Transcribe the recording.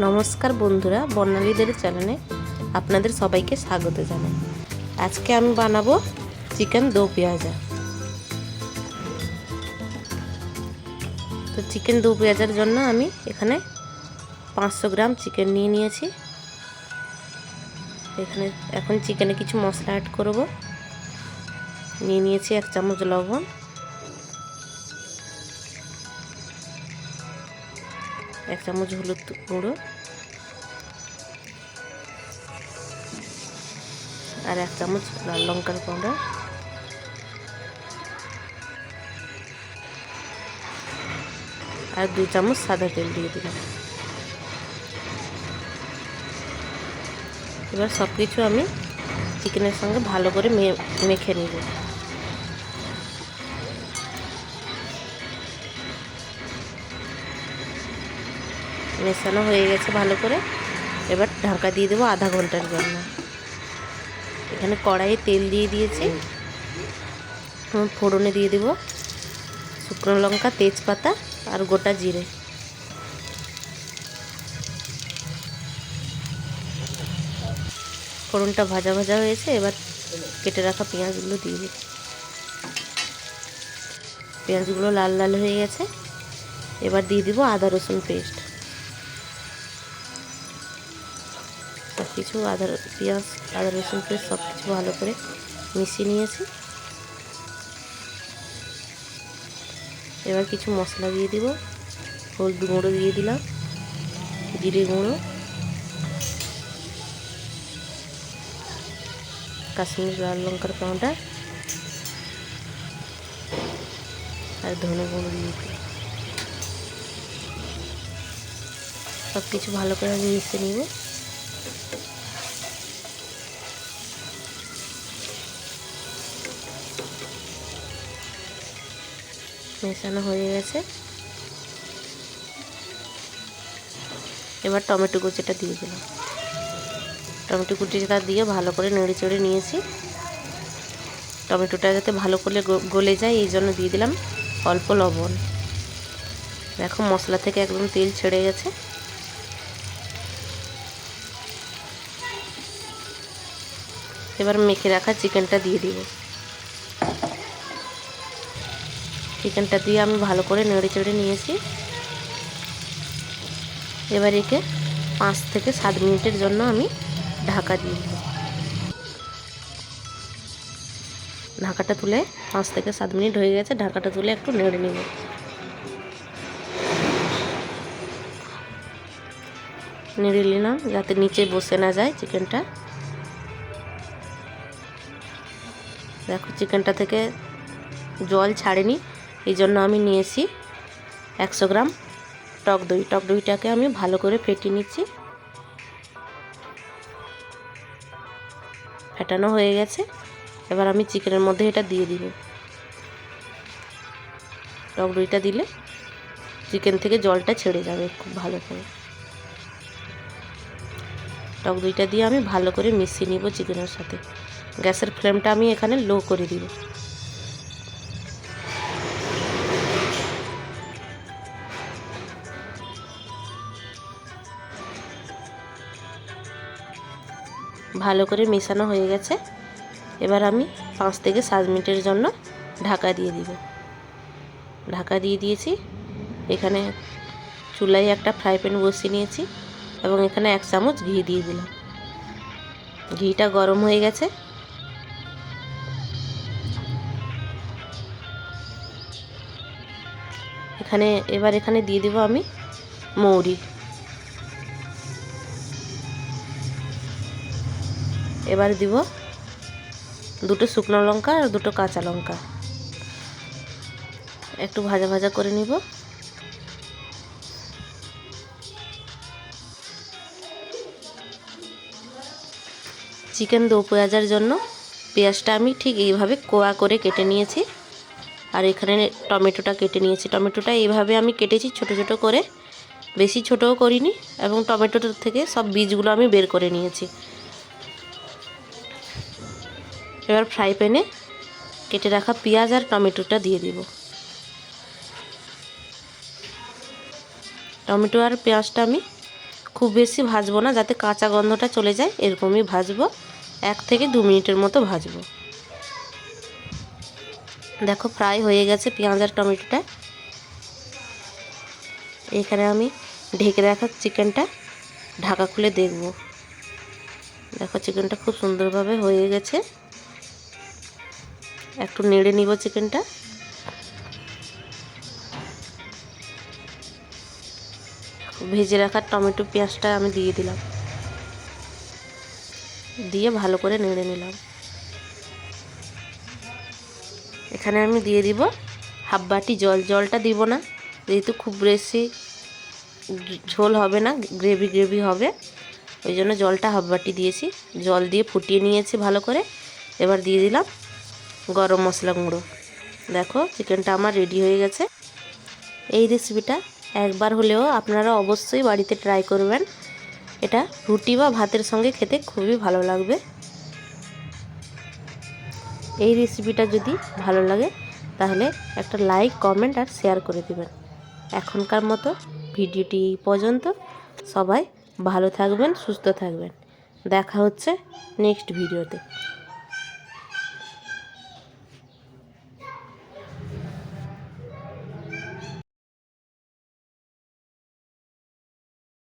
নমস্কার বন্ধুরা, বর্ণালীদের চ্যানেলে আপনাদের সবাইকে স্বাগত জানাই। আজকে আমি বানাবো চিকেন দো পেঁয়াজা। তো চিকেন দো পেঁয়াজার জন্য আমি এখানে পাঁচশো গ্রাম চিকেন নিয়ে নিয়েছি। এখানে এখন চিকেনে কিছু মশলা অ্যাড করব। নিয়ে নিয়েছি এক চামচ লবণ। এক চামচ হলুদ গুঁড়ো। আর এক চামচ লাল লঙ্কার পাউডার আর দু চামচ সাদা তেল দিয়ে দিলাম। এবার সব কিছু আমি চিকেনের সঙ্গে ভালো করে মেখে নিব। মেশানো হয়ে গেছে ভালো করে। এবার ঢাকা দিয়ে দেবো আধা ঘণ্টার জন্য। এখানে কড়াইয়ে তেল দিয়ে দিয়েছি। ফোড়নে দিয়ে দেবো শুকনো লঙ্কা, তেজপাতা আর গোটা জিরে। ফোড়নটা ভাজা ভাজা হয়েছে, এবার কেটে রাখা পেঁয়াজগুলো দিয়ে দিই পেঁয়াজগুলো লাল লাল হয়ে গেছে। এবার দিয়ে দিব আদা রসুন পেস্ট। কিছু আদা, পেঁয়াজ, আদা রসুন পেস্ট সব কিছু ভালো করে মিশিয়ে নিয়েছি। এবার কিছু মশলা দিয়ে দিব, হলুদ গুঁড়ো দিয়ে দিলাম, জিরে গুঁড়ো, কাশ্মীর লাল লঙ্কার পাউডার আর ধনে গুঁড়ো দিয়ে দিলাম। সব কিছু ভালো করে মিশিয়ে নিব। মেশানো হয়ে গেছে। এবার টমেটো কুচিটা দিয়ে দিলাম। টমেটো কুচিটা দিয়ে ভালো করে নেড়ে চেড়ে নিয়েছি। টমেটোটা যাতে ভালো করে গলে যায়, এই জন্য দিয়ে দিলাম অল্প লবণ। দেখো মশলা থেকে একদম তেল ছেড়ে গেছে। এবার মেখে রাখা চিকেনটা দিয়ে দিব। চিকেনটা দিয়ে আমি ভালো করে নেড়ে চেড়ে নিয়েছি। এবার একে পাঁচ থেকে সাত মিনিটের জন্য আমি ঢাকা দিয়ে দেব। ঢাকাটা তুলে পাঁচ থেকে সাত মিনিট হয়ে গেছে, ঢাকাটা তুলে একটু নেড়ে নেব। নেড়ে নিলাম যাতে নিচে বসে না যায় চিকেনটা। দেখো, চিকেনটা থেকে জল ছাড়েনি। এই জন্য আমি নিয়েছি একশো গ্রাম টক দই। টক দইটাকে আমি ভালো করে ফেটিয়ে নিচ্ছি। ফেটানো হয়ে গেছে। এবার আমি চিকেনের মধ্যে এটা দিয়ে দিব। টক দইটা দিলে চিকেন থেকে জলটা ছেড়ে যাবে খুব ভালো করে। টক দইটা দিয়ে আমি ভালো করে মিশিয়ে নিব চিকেনের সাথে। গ্যাসের ফ্লেমটা আমি এখানে লো করে দিব। ভালো করে মেশানো হয়ে গেছে। এবার আমি পাঁচ থেকে সাত মিনিটের জন্য ঢাকা দিয়ে দিব। ঢাকা দিয়ে দিয়েছি। এখানে চুলায় একটা ফ্রাই প্যান বসিয়ে নিয়েছি এবং এখানে এক চামচ ঘি দিয়ে দিলাম। ঘিটা গরম হয়ে গেছে। এখানে, এবার এখানে দিয়ে দেবো আমি মৌরি। এবার দিব দুটো শুকনো লঙ্কা আর দুটো কাঁচা লঙ্কা। একটু ভাজা ভাজা করে নিব। চিকেন দো পেঁয়াজার জন্য পেঁয়াজটা আমি ঠিক এইভাবে কোয়া করে কেটে নিয়েছি। আর এখানে টমেটোটা কেটে নিয়েছি। টমেটোটা এইভাবে আমি কেটেছি ছোট ছোট করে। বেশি ছোটও করিনি এবং টমেটোর থেকে সব বীজগুলো আমি বের করে নিয়েছি। এবার ফ্রাই প্যানে কেটে রাখা পেঁয়াজ আর টমেটোটা দিয়ে দিব। টমেটো আর পেঁয়াজটা আমি খুব বেশি ভাজবো না, যাতে কাঁচা গন্ধটা চলে যায়, এরকমই ভাজবো। এক থেকে দু মিনিটের মতো ভাজবো। দেখো ফ্রাই হয়ে গেছে পেঁয়াজ আর টমেটোটা। এখানে আমি ঢেকে রাখা চিকেনটা ঢাকা খুলে দেখব। দেখো, চিকেনটা খুব সুন্দরভাবে হয়ে গেছে। একটু নেড়ে নিব চিকেনটা। ভেজে রাখা টমেটো পেঁয়াজটা আমি দিয়ে দিলাম। দিয়ে ভালো করে নেড়ে নিলাম। এখানে আমি দিয়ে দিব হাফ বাটি জল। জলটা দিব না, যেহেতু খুব বেশি ঝোল হবে না, গ্রেভি গ্রেভি হবে, ওই জন্য জলটা হাফ বাটি দিয়েছি। জল দিয়ে ফুটিয়ে নিয়েছি ভালো করে। এবার দিয়ে দিলাম গরম মশলা গুঁড়ো। দেখো চিকেনটা আমার রেডি হয়ে গেছে। এই রেসিপিটা একবার হলেও আপনারা অবশ্যই বাড়িতে ট্রাই করবেন। এটা রুটি বা ভাতের সঙ্গে খেতে খুবই ভালো লাগবে। এই রেসিপিটা যদি ভালো লাগে, তাহলে একটা লাইক কমেন্ট আর শেয়ার করে দেবেন। এখনকার মতো ভিডিওটি এই পর্যন্ত। সবাই ভালো থাকবেন, সুস্থ থাকবেন। দেখা হচ্ছে নেক্সট ভিডিওতে